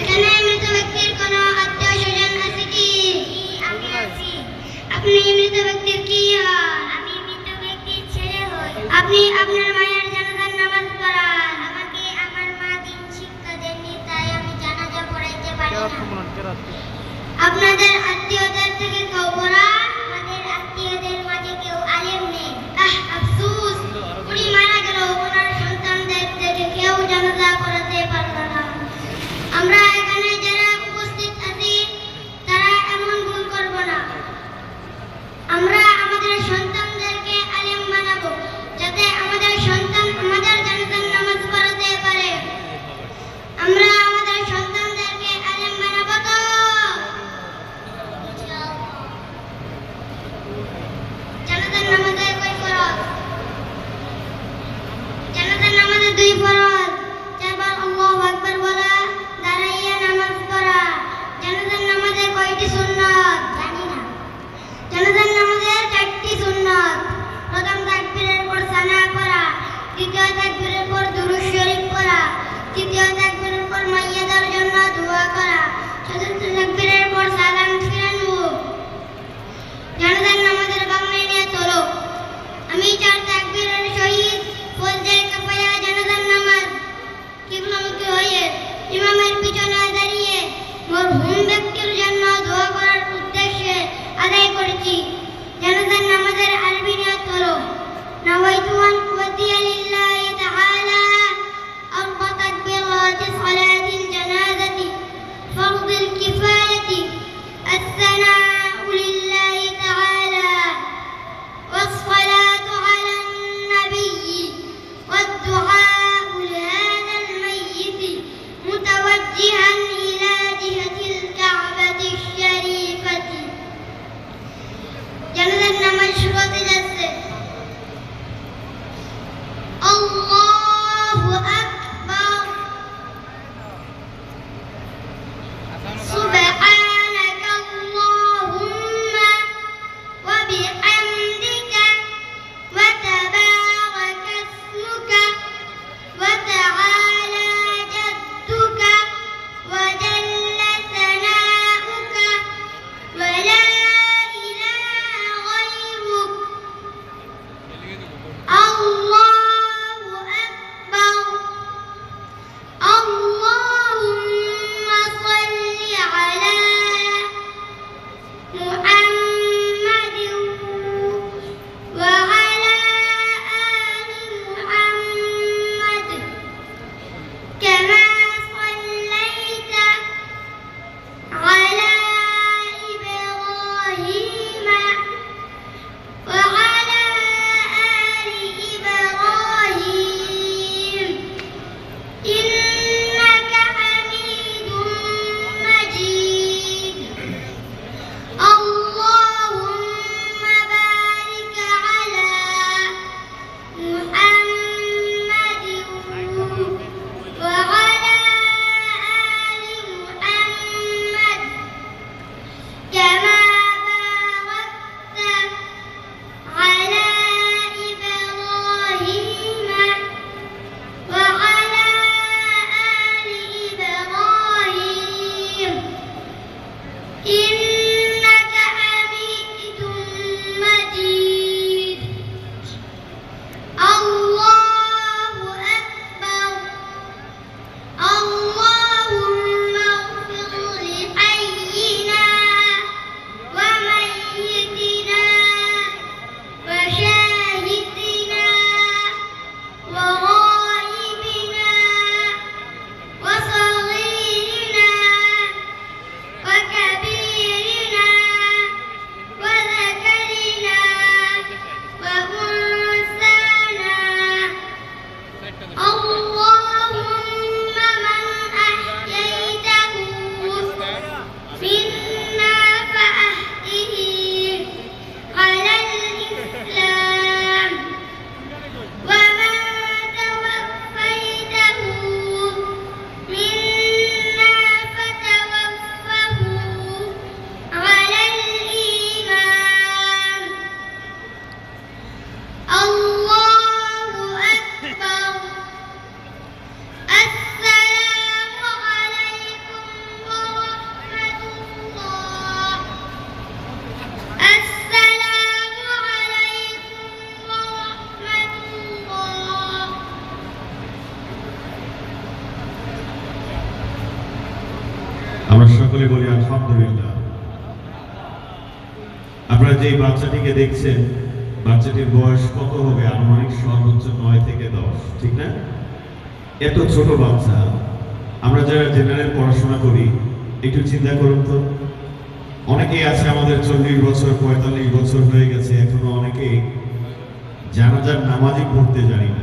এখানে মৃত ব্যক্তির কোনো আত্মীয় স্বজন আছে কি? আমি আছি। আপনি মৃত ব্যক্তির কি হন? আমি মৃত ব্যক্তির ছেলে হই। আপনি আপনার মায়ের নামাজের আরবি নিয়ত হলো নাওয়াইতু আমরা সকলে বলি, আলহামদুলিল্লাহ। যে বাচ্চাটিকে দেখছেন, বাচ্চাটির বয়স কত হবে? আনুমানিক সর্বোচ্চ নয় থেকে দশ, ঠিক না? এত ছোট বাচ্চা। আমরা যারা জেনারেল পড়াশোনা করি, একটু চিন্তা করুন তো। অনেকেই আছে আমাদের চল্লিশ বছর, পঁয়তাল্লিশ বছর হয়ে গেছে, এখনও অনেকেই জানাজার নামাজই পড়তে জানি না।